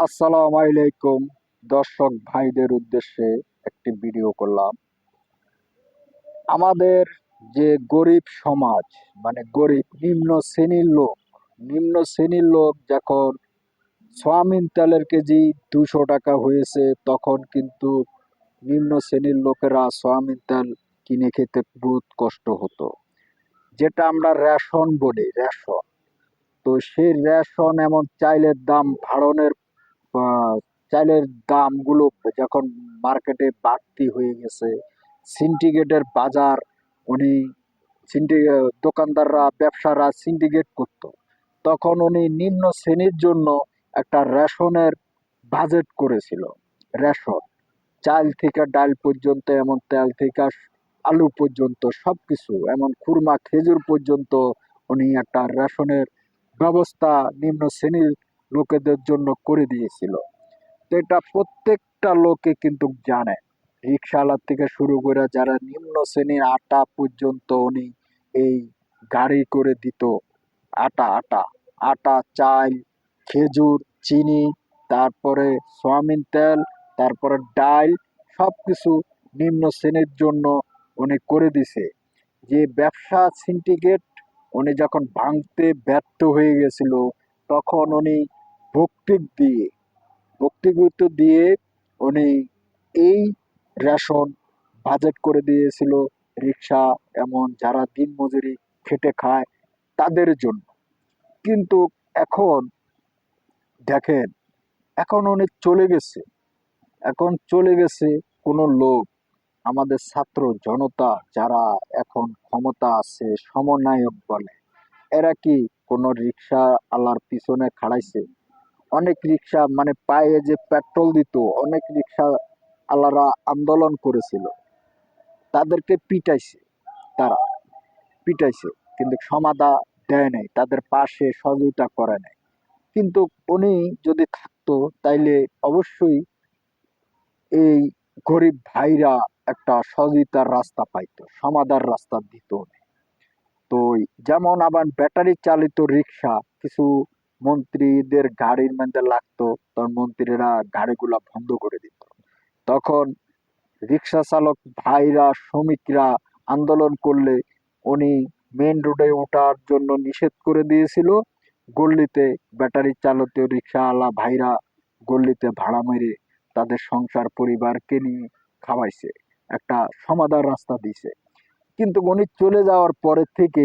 আসসালামু আলাইকুম। দর্শক ভাইদের উদ্দেশ্যে একটি ভিডিও করলাম। আমাদের যে গরিব সমাজ মানে গরিব নিম্ন শ্রেণির লোক নিম্ন শ্রেণির লোক যখন সোয়াবিন তেলের কেজি দুশো টাকা হয়েছে তখন কিন্তু নিম্ন শ্রেণির লোকেরা সোয়াবিন তেল কিনে খেতে বহুত কষ্ট হতো। যেটা আমরা রেশন বলি রেশন। তো সেই রেশন এমন চাইলের দাম বাড়ানোর আহ, চালের দামগুলো যখন মার্কেটে বাড়তি হয়ে গেছে সিন্ডিকেটের বাজার, উনি সিন্ডি দোকানদাররা, ব্যবসারা সিন্ডিকেট করত। তখন উনি নিম্ন শ্রেণির জন্য একটা রেশনের বাজেট করেছিল। রেশন, চাল থেকে ডাল পর্যন্ত, এমন তেল থেকে আলু পর্যন্ত সব কিছু এমন খুরমা, খেজুর পর্যন্ত উনি একটা রেশনের ব্যবস্থা নিম্ন শ্রেণির লোকেদের জন্য করে দিয়েছিল। এটা প্রত্যেকটা লোকে কিন্তু জানে। রিক্সাওয়ালার থেকে শুরু করে যারা নিম্ন শ্রেণির আটা পর্যন্ত উনি এই গাড়ি করে দিত। আটা আটা আটা, চাল, খেজুর, চিনি, তারপরে সয়াবিন তেল, তারপরে ডাল সব কিছু নিম্ন শ্রেণির জন্য উনি করে দিছে। যে ব্যবসা সিন্ডিকেট উনি যখন ভাঙতে ব্যর্থ হয়ে গেছিল, তখন উনি ভক্তিক দিয়ে ভক্তিগুরুত্ব দিয়ে উনি এই রেশন বাজেট করে দিয়েছিল রিক্সা এমন যারা দিনমজুরি খেটে খায় তাদের জন্য। কিন্তু এখন দেখেন, এখন উনি চলে গেছে। এখন চলে গেছে কোনো লোক, আমাদের ছাত্র জনতা যারা এখন ক্ষমতা আছে, সমন্বয়ক বলে। এরা কি কোনো রিক্সা আলার পিছনে খাড়াইছে? অনেক রিক্সা মানে পায়ে যে পেট্রোল দিত, অনেক রিক্সা আলারা আন্দোলন করেছিল। তাদেরকে পিটাইছে তারা। পিটাইছে, কিন্তু সমাধা দেয় নাই, তাদের পাশে সহযোগিতা করে নাই। কিন্তু উনি যদি থাকতো, তাইলে অবশ্যই এই গরিব ভাইরা একটা সহযোগিতার রাস্তা পাইতো, সমাধার রাস্তা দিত তো যেমন আবার ব্যাটারি চালিত রিক্সা, কিছু মন্ত্রীদের গাড়ির মধ্যে লাগতো, তখন মন্ত্রীরা গাড়িগুলা বন্ধ করে দিত। তখন রিক্সা চালক ভাইরা, শ্রমিকরা আন্দোলন করলে উনি মেন রোডে ওঠার জন্য নিষেধ করে দিয়েছিল। গল্লিতে ব্যাটারি চালিত রিক্সাওয়ালা ভাইরা গল্লিতে ভাড়া মেরে তাদের সংসার, পরিবারকে নিয়ে খাওয়াইছে। একটা সমাধান রাস্তা দিছে কিন্তু উনি চলে যাওয়ার পরে থেকে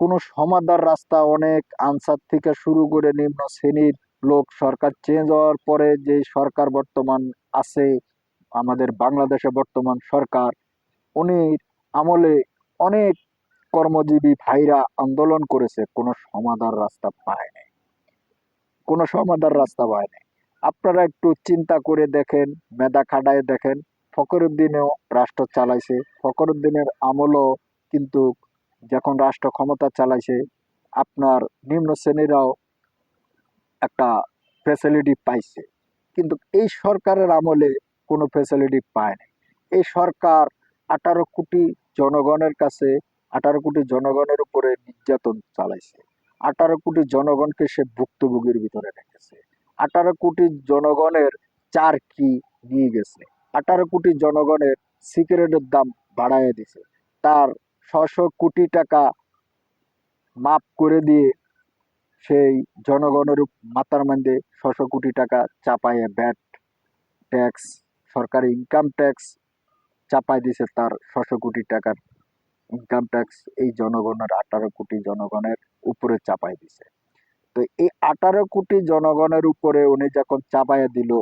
কোনো সমাধান রাস্তা অনেক আনসার থেকে শুরু করে নিম্ন শ্রেণির লোক সরকার চেঞ্জ হওয়ার পরে যে সরকার বর্তমান আছে, আমাদের বাংলাদেশে বর্তমান সরকার, উনি আমলে অনেক কর্মজীবী ভাইরা আন্দোলন করেছে, কোনো সমাধান রাস্তা পায় নাই। কোনো সমাধান রাস্তা পায় নাই। আপনারা একটু চিন্তা করে দেখেন, মেধা খাটায় দেখেন, ফখরুদ্দিনেও রাষ্ট্র চালাইছে, ফখরুদ্দিনের আমলও কিন্তু যখন রাষ্ট্র ক্ষমতা চালাইছে, আপনার নিম্ন শ্রেণীরাও একটা ফ্যাসিলিটি পাইছে। কিন্তু এই সরকারের আমলে কোনো ফ্যাসিলিটি পায় নাই। এই সরকার আঠারো কোটি জনগণের কাছে, আঠারো কোটি জনগণের উপরে নির্যাতন চালাইছে। আঠারো কোটি জনগণকে সে ভুক্তভোগীর ভিতরে রেখেছে। আঠারো কোটি জনগণের চার কি নিয়ে গেছে। আঠারো কোটি জনগণের সিগারেটের দাম বাড়াইয়া দিছে। তার ছশো কোটি টাকা মাপ করে দিয়ে সেই জনগণের মাথার মধ্যে ছশো কোটি টাকা চাপাইয়ে ব্যাট ট্যাক্স সরকারি ইনকাম ট্যাক্স চাপাই দিছে তার ছশো কোটি টাকার ইনকাম ট্যাক্স এই জনগণের আঠারো কোটি জনগণের উপরে চাপাই দিছে। তো এই আঠারো কোটি জনগণের উপরে উনি যখন চাপাইয়া দিল,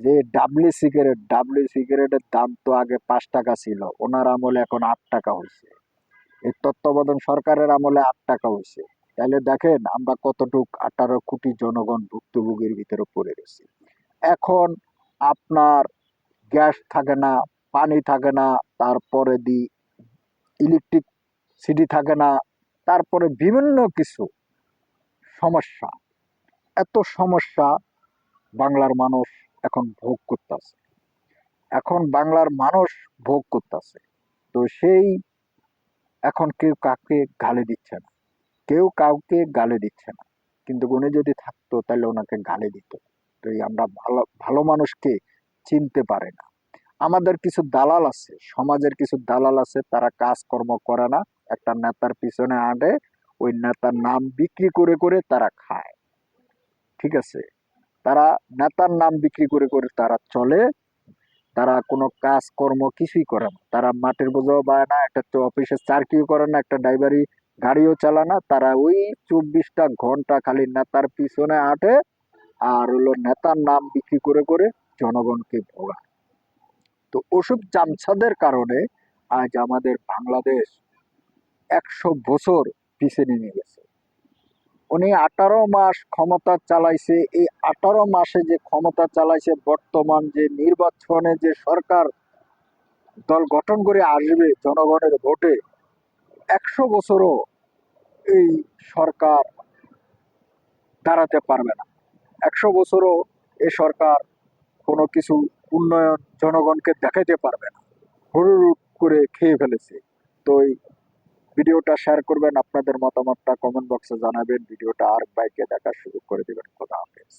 যে ডাবলি সিগারেট ডাবলি সিগারেটের দাম তো আগে পাঁচ টাকা ছিল, ওনার আমলে এখন আট টাকা হয়েছে এই তত্ত্বাবধান সরকারের আমলে আট টাকা হয়েছে তাহলে দেখেন, আমরা কতটুক আঠারো কোটি জনগণ ভুক্তভোগীর ভিতরে পড়ে গেছি এখন আপনার গ্যাস থাকে না, পানি থাকে না, তারপরে দি ইলেকট্রিক সিটি থাকে না, তারপরে বিভিন্ন কিছু সমস্যা। এত সমস্যা বাংলার মানুষ এখন ভোগ করতেছে। এখন বাংলার মানুষ ভোগ করতেছে। তো সেই এখন কেউ কাকে গালি দিচ্ছে না। কেউ কাউকে গালি দিচ্ছে না। কিন্তু উনি যদি থাকতো, তাহলে ওনাকে গালি দিত। এই আমরা ভালো ভালো মানুষকে চিনতে পারে না। আমাদের কিছু দালাল আছে, সমাজের কিছু দালাল আছে, তারা কাজকর্ম করে না। একটা নেতার পিছনে আঁটে ওই নেতার নাম বিক্রি করে করে তারা খায়। ঠিক আছে? তারা, নেতার নাম বিক্রি করে করে তারা চলে। তারা কোনো কাজকর্ম কিছুই করে না। তারা মাটির বোঝাও পায় না, একটা তো অফিসে চাকরিও করে না, একটা ড্রাইভারি গাড়িও চালায় না। তারা ওই চব্বিশটা ঘণ্টা খালি নেতার পিছনে আটে আর হলো নেতার নাম বিক্রি করে করে জনগণকে ভোগায়। তো ওসব চামছাদের কারণে আজ আমাদের বাংলাদেশ একশো বছর পিছনে নিয়ে গেছে। উনি আঠারো মাস ক্ষমতা চালাইছে। এই আঠারো মাসে যে ক্ষমতা চালাইছে, বর্তমান যে নির্বাচনে যে সরকার দল গঠন করে আসবে জনগণের ভোটে, একশো বছরও এই সরকার দাঁড়াতে পারবে না। একশো বছরও এ সরকার কোনো কিছু উন্নয়ন জনগণকে দেখাইতে পারবে না। হুড়ুড় করে খেয়ে ফেলেছে। তো এই ভিডিওটা শেয়ার করবেন, আপনাদের মতামতটা কমেন্ট বক্সে জানাবেন, ভিডিওটা আর বাইকে দেখার শুরু করে দেবেন। খোদা হাফেজ।